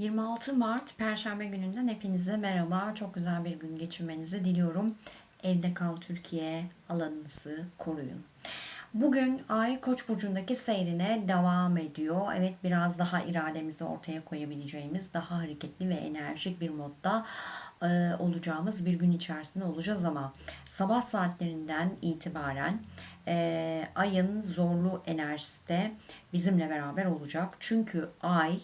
26 Mart Perşembe gününden hepinize merhaba. Çok güzel bir gün geçirmenizi diliyorum. Evde kal Türkiye alanınızı koruyun. Bugün Ay Koç burcundaki seyrine devam ediyor. Evet biraz daha irademizi ortaya koyabileceğimiz, daha hareketli ve enerjik bir modda e, olacağımız bir gün içerisinde olacağız ama sabah saatlerinden itibaren e, ayın zorlu enerjisi de bizimle beraber olacak. Çünkü ay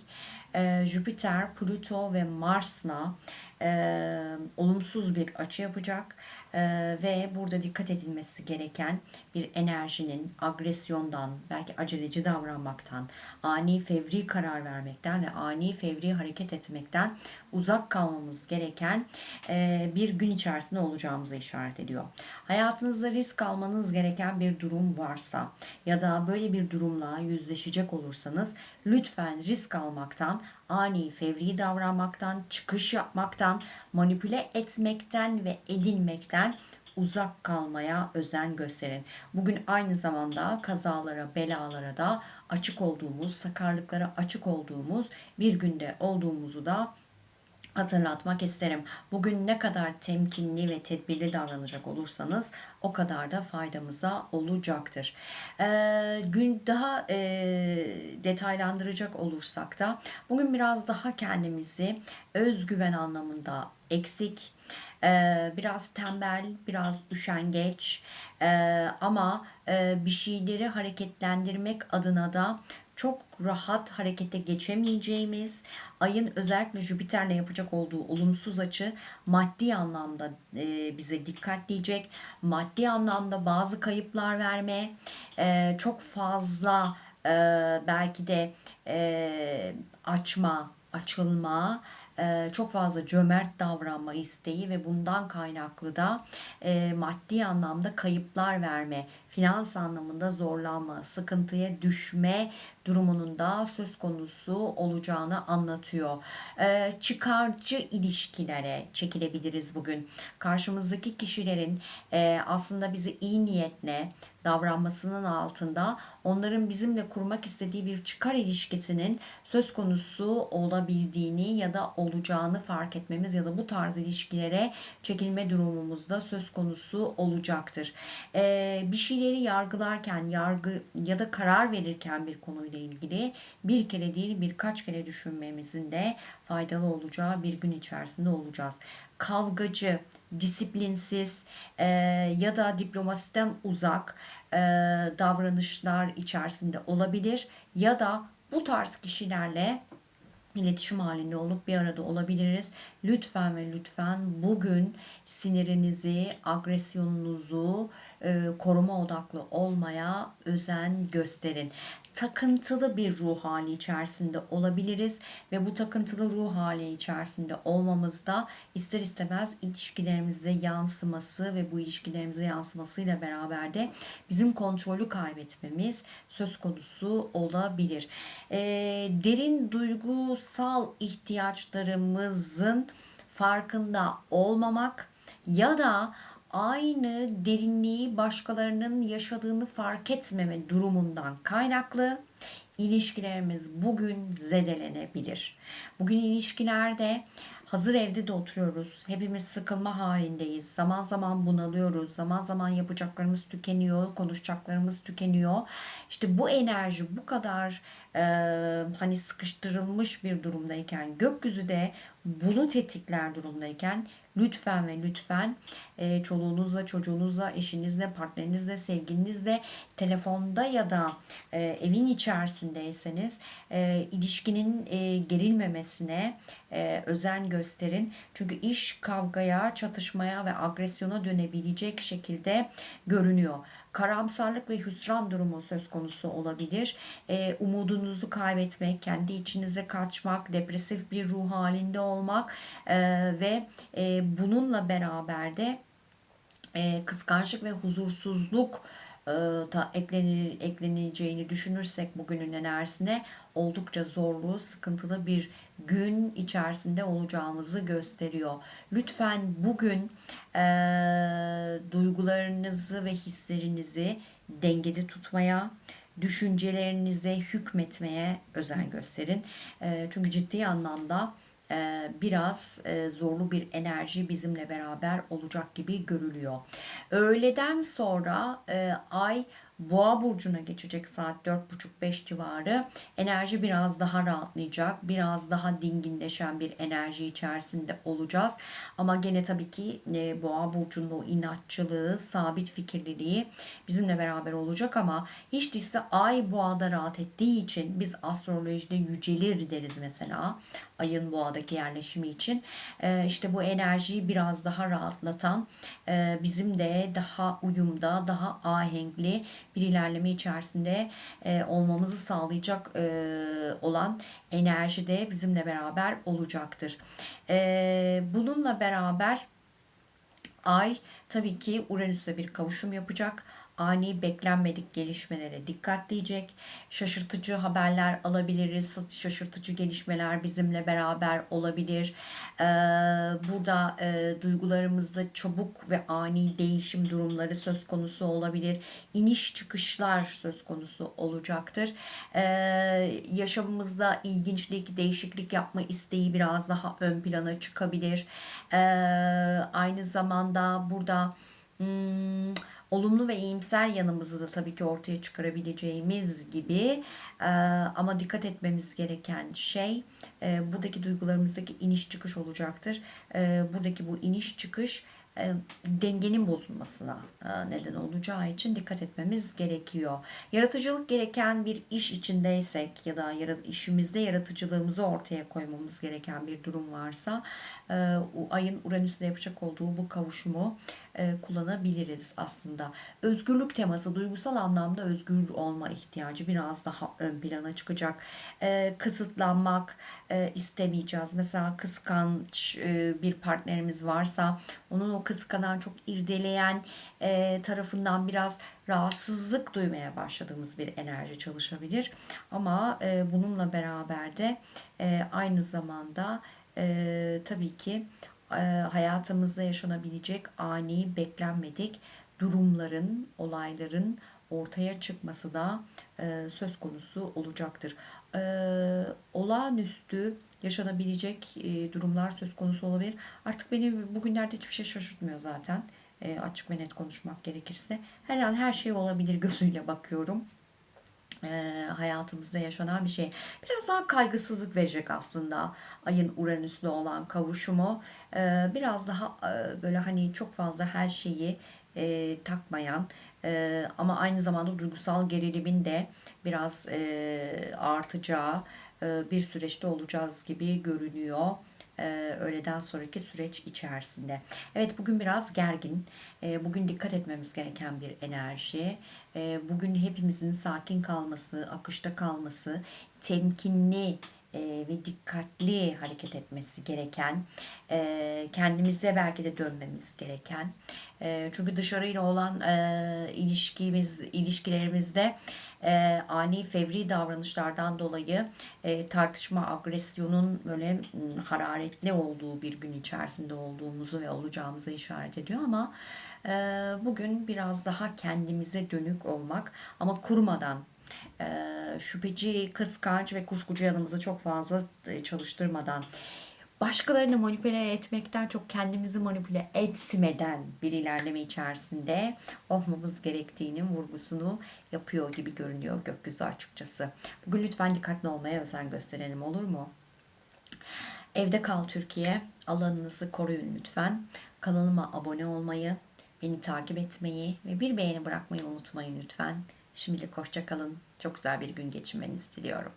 e, Jüpiter, Plüto ve Mars'la e, olumsuz bir açı yapacak E, ve burada dikkat edilmesi gereken bir enerjinin agresyondan, belki aceleci davranmaktan, ani fevri karar vermekten ve ani fevri hareket etmekten uzak kalmamız gereken e, bir gün içerisinde olacağımızı işaret ediyor. Hayatınızda risk almanız gereken bir durum varsa ya da böyle bir durumla yüzleşecek olursanız lütfen risk almaktan, ani fevri davranmaktan, çıkış yapmaktan, manipüle etmekten ve edilmekten uzak kalmaya özen gösterin. Bugün aynı zamanda kazalara, belalara da açık olduğumuz, sakarlıklara açık olduğumuz bir günde olduğumuzu da hatırlatmak isterim. Bugün ne kadar temkinli ve tedbirli davranacak olursanız o kadar da faydamıza olacaktır. Ee, gün daha e, detaylandıracak olursak da bugün biraz daha kendimizi özgüven anlamında eksik, e, biraz tembel, biraz üşengeç e, ama e, bir şeyleri hareketlendirmek adına da çok rahat harekete geçemeyeceğimiz, ayın özellikle Jüpiter'le yapacak olduğu olumsuz açı maddi anlamda e, bize dikkat diyecek. Maddi anlamda bazı kayıplar verme, e, çok fazla e, belki de e, açma, açılma, çok fazla cömert davranma isteği ve bundan kaynaklı da maddi anlamda kayıplar verme, finans anlamında zorlanma, sıkıntıya düşme durumunun da söz konusu olacağını anlatıyor. Çıkarcı ilişkilere çekilebiliriz bugün. Karşımızdaki kişilerin aslında bizi iyi niyetle davranmasının altında onların bizimle kurmak istediği bir çıkar ilişkisinin söz konusu olabildiğini ya da olacağını fark etmemiz ya da bu tarz ilişkilere çekilme durumumuzda söz konusu olacaktır. Ee, bir şeyleri yargılarken, yargı ya da karar verirken bir konuyla ilgili bir kere değil birkaç kere düşünmemizin de faydalı olacağı bir gün içerisinde olacağız. Kavgacı, disiplinsiz e, ya da diplomasiden uzak e, davranışlar içerisinde olabilir ya da bu tarz kişilerle iletişim halinde olup bir arada olabiliriz. Lütfen ve lütfen bugün sinirinizi, agresyonunuzu e, koruma odaklı olmaya özen gösterin. Takıntılı bir ruh hali içerisinde olabiliriz ve bu takıntılı ruh hali içerisinde olmamızda ister istemez ilişkilerimize yansıması ve bu ilişkilerimize yansımasıyla beraber de bizim kontrolü kaybetmemiz söz konusu olabilir. E, derin duygusal ihtiyaçlarımızın farkında olmamak ya da aynı derinliği başkalarının yaşadığını fark etmeme durumundan kaynaklı ilişkilerimiz bugün zedelenebilir. Bugün ilişkilerde hazır evde de oturuyoruz. Hepimiz sıkılma halindeyiz. Zaman zaman bunalıyoruz. Zaman zaman yapacaklarımız tükeniyor, konuşacaklarımız tükeniyor. İşte bu enerji bu kadar e, hani sıkıştırılmış bir durumdayken, gökyüzü de bunu tetikler durumdayken lütfen ve lütfen e, çoluğunuzla, çocuğunuzla, eşinizle, partnerinizle, sevgilinizle telefonda ya da e, evin içerisindeyseniz e, ilişkinin e, gerilmemesine e, özen gösterin. Çünkü iş kavgaya, çatışmaya ve agresyona dönebilecek şekilde görünüyor. Karamsarlık ve hüsran durumu söz konusu olabilir. E, umudunuzu kaybetmek, kendi içinize kaçmak, depresif bir ruh halinde olmak e, ve e, bununla beraber de e, kıskançlık ve huzursuzluk e, da ekleni, ekleneceğini düşünürsek bugünün enerjisine oldukça zorlu, sıkıntılı bir gün içerisinde olacağımızı gösteriyor. Lütfen bugün e, duygularınızı ve hislerinizi dengede tutmaya, düşüncelerinize hükmetmeye özen gösterin. E, çünkü ciddi anlamda e, biraz e, zorlu bir enerji bizimle beraber olacak gibi görülüyor. Öğleden sonra e, ay Boğa burcuna geçecek saat 4.30-5 civarı. Enerji biraz daha rahatlayacak. Biraz daha dinginleşen bir enerji içerisinde olacağız. Ama gene tabii ki e, Boğa burcunun o inatçılığı, sabit fikirliliği bizimle beraber olacak ama hiç değilse ay Boğa'da rahat ettiği için biz astrolojide yücelir deriz mesela. Ayın Boğa'daki yerleşimi için. E, işte bu enerjiyi biraz daha rahatlatan, e, bizim de daha uyumda, daha ahenkli bir ilerleme içerisinde e, olmamızı sağlayacak e, olan enerji de bizimle beraber olacaktır. E, bununla beraber Ay tabii ki Uranüs'le bir kavuşum yapacak ani beklenmedik gelişmelere dikkat diyecek. Şaşırtıcı haberler alabiliriz. Şaşırtıcı gelişmeler bizimle beraber olabilir. Ee, burada e, duygularımızda çabuk ve ani değişim durumları söz konusu olabilir. İniş çıkışlar söz konusu olacaktır. Ee, yaşamımızda ilginçlik, değişiklik yapma isteği biraz daha ön plana çıkabilir. Ee, aynı zamanda burada hmm, olumlu ve iyimser yanımızı da tabii ki ortaya çıkarabileceğimiz gibi e, ama dikkat etmemiz gereken şey e, buradaki duygularımızdaki iniş çıkış olacaktır. E, buradaki bu iniş çıkış dengenin bozulmasına neden olacağı için dikkat etmemiz gerekiyor. Yaratıcılık gereken bir iş içindeysek ya da işimizde yaratıcılığımızı ortaya koymamız gereken bir durum varsa e, ayın Uranüs'le yapacak olduğu bu kavuşumu kullanabiliriz aslında. Özgürlük teması duygusal anlamda özgür olma ihtiyacı biraz daha ön plana çıkacak. Kısıtlanmak istemeyeceğiz. Mesela kıskanç bir partnerimiz varsa onun o kıskanan, çok irdeleyen e, tarafından biraz rahatsızlık duymaya başladığımız bir enerji çalışabilir. Ama e, bununla beraber de e, aynı zamanda e, tabii ki e, hayatımızda yaşanabilecek ani, beklenmedik durumların, olayların ortaya çıkması da e, söz konusu olacaktır. E, olağanüstü yaşanabilecek e, durumlar söz konusu olabilir. Artık beni bugünlerde hiçbir şey şaşırtmıyor zaten. E, açık ve net konuşmak gerekirse. Her an her şey olabilir gözüyle bakıyorum. E, hayatımızda yaşanan bir şey. Biraz daha kaygısızlık verecek aslında ayın Uranüs'le olan kavuşumu. E, biraz daha e, böyle hani çok fazla her şeyi e, takmayan e, ama aynı zamanda duygusal gerilimin de biraz e, artacağı e, bir süreçte olacağız gibi görünüyor e, öğleden sonraki süreç içerisinde. Evet bugün biraz gergin. E, bugün dikkat etmemiz gereken bir enerji. Bugün hepimizin sakin kalması, akışta kalması, temkinli ve dikkatli hareket etmesi gereken, kendimize belki de dönmemiz gereken. Çünkü dışarıyla olan ilişkimiz, ilişkilerimizde e, ani fevri davranışlardan dolayı e, tartışma, agresyonun böyle hararetli olduğu bir gün içerisinde olduğumuzu ve olacağımızı işaret ediyor ama e, bugün biraz daha kendimize dönük olmak ama kurmadan e, şüpheci, kıskanç ve kuşkucu yanımızı çok fazla e, çalıştırmadan başkalarını manipüle etmekten çok kendimizi manipüle etmeden bir ilerleme içerisinde olmamız gerektiğinin vurgusunu yapıyor gibi görünüyor gökyüzü açıkçası. Bugün lütfen dikkatli olmaya özen gösterelim olur mu? Evde kal Türkiye. Alanınızı koruyun lütfen. Kanalıma abone olmayı, beni takip etmeyi ve bir beğeni bırakmayı unutmayın lütfen. Şimdilik hoşça kalın. Çok güzel bir gün geçirmenizi diliyorum.